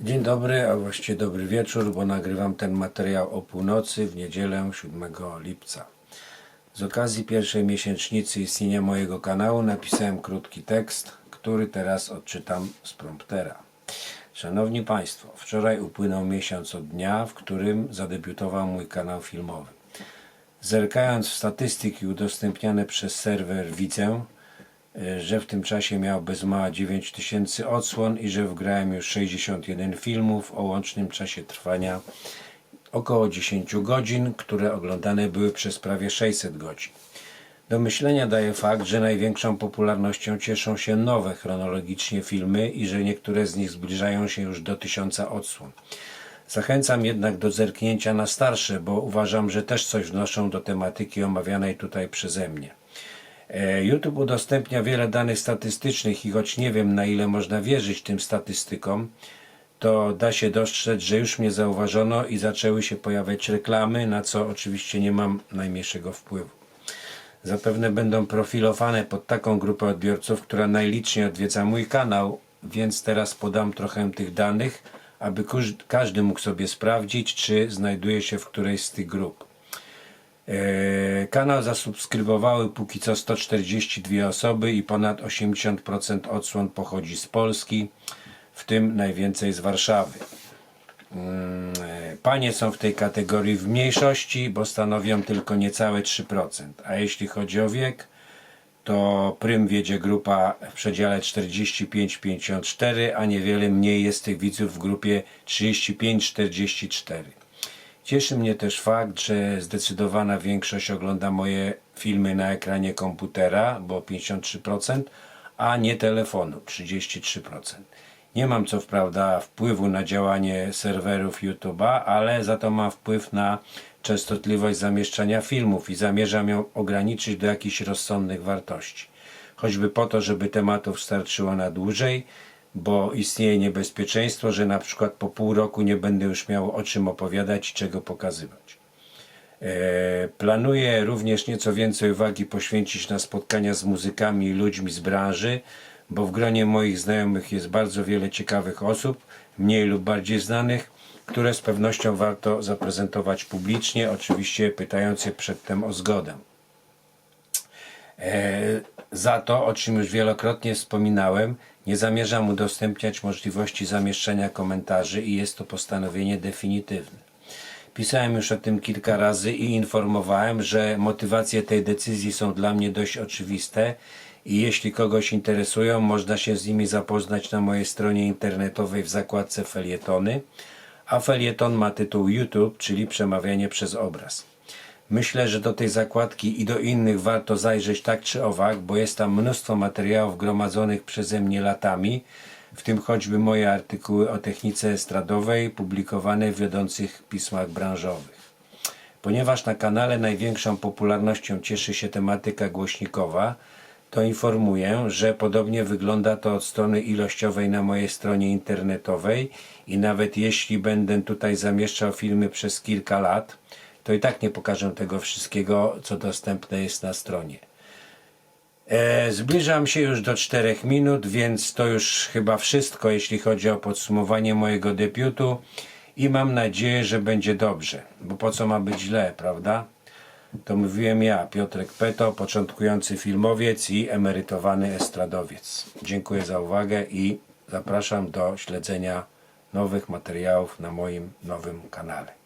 Dzień dobry, a właściwie dobry wieczór, bo nagrywam ten materiał o północy w niedzielę 7 lipca. Z okazji pierwszej miesięcznicy istnienia mojego kanału napisałem krótki tekst, który teraz odczytam z promptera. Szanowni Państwo, wczoraj upłynął miesiąc od dnia, w którym zadebiutował mój kanał filmowy. Zerkając w statystyki udostępniane przez serwer widzę, że w tym czasie miał bez mała 9000 odsłon i że wgrałem już 61 filmów o łącznym czasie trwania około 10 godzin, które oglądane były przez prawie 600 godzin. Do myślenia daje fakt, że największą popularnością cieszą się nowe chronologicznie filmy i że niektóre z nich zbliżają się już do 1000 odsłon. Zachęcam jednak do zerknięcia na starsze, bo uważam, że też coś wnoszą do tematyki omawianej tutaj przeze mnie. E, YouTube udostępnia wiele danych statystycznych i choć nie wiem na ile można wierzyć tym statystykom, to da się dostrzec, że już mnie zauważono i zaczęły się pojawiać reklamy, na co oczywiście nie mam najmniejszego wpływu. Zapewne będą profilowane pod taką grupę odbiorców, która najliczniej odwiedza mój kanał, więc teraz podam trochę tych danych, aby każdy mógł sobie sprawdzić, czy znajduje się w którejś z tych grup. E, Kanał zasubskrybowały póki co 142 osoby i ponad 80% odsłon pochodzi z Polski, w tym najwięcej z Warszawy. Mm, e, Panie są w tej kategorii w mniejszości, bo stanowią tylko niecałe 3%. A jeśli chodzi o wiek, to prym wiedzie grupa w przedziale 45-54, a niewiele mniej jest tych widzów w grupie 35-44. Cieszy mnie też fakt, że zdecydowana większość ogląda moje filmy na ekranie komputera, bo 53%, a nie telefonu 33%. Nie mam co prawda wpływu na działanie serwerów YouTube'a, ale za to mam wpływ na częstotliwość zamieszczania filmów i zamierzam ją ograniczyć do jakichś rozsądnych wartości. Choćby po to, żeby tematów starczyło na dłużej, bo istnieje niebezpieczeństwo, że na przykład po pół roku nie będę już miał o czym opowiadać i czego pokazywać. E, Planuję również nieco więcej uwagi poświęcić na spotkania z muzykami i ludźmi z branży, bo w gronie moich znajomych jest bardzo wiele ciekawych osób, mniej lub bardziej znanych, które z pewnością warto zaprezentować publicznie, oczywiście pytając je przedtem o zgodę. E, Za to, o czym już wielokrotnie wspominałem, nie zamierzam udostępniać możliwości zamieszczenia komentarzy i jest to postanowienie definitywne. Pisałem już o tym kilka razy i informowałem, że motywacje tej decyzji są dla mnie dość oczywiste i jeśli kogoś interesują, można się z nimi zapoznać na mojej stronie internetowej w zakładce felietony, a felieton ma tytuł YouTube, czyli przemawianie przez obraz. Myślę, że do tej zakładki i do innych warto zajrzeć tak czy owak, bo jest tam mnóstwo materiałów gromadzonych przeze mnie latami, w tym choćby moje artykuły o technice estradowej publikowane w wiodących pismach branżowych. Ponieważ na kanale największą popularnością cieszy się tematyka głośnikowa, to informuję, że podobnie wygląda to od strony ilościowej na mojej stronie internetowej i nawet jeśli będę tutaj zamieszczał filmy przez kilka lat, to i tak nie pokażę tego wszystkiego, co dostępne jest na stronie. E, zbliżam się już do 4 minut, więc to już chyba wszystko, jeśli chodzi o podsumowanie mojego debiutu i mam nadzieję, że będzie dobrze, bo po co ma być źle, prawda? To mówiłem ja, Piotrek Peto, początkujący filmowiec i emerytowany estradowiec. Dziękuję za uwagę i zapraszam do śledzenia nowych materiałów na moim nowym kanale.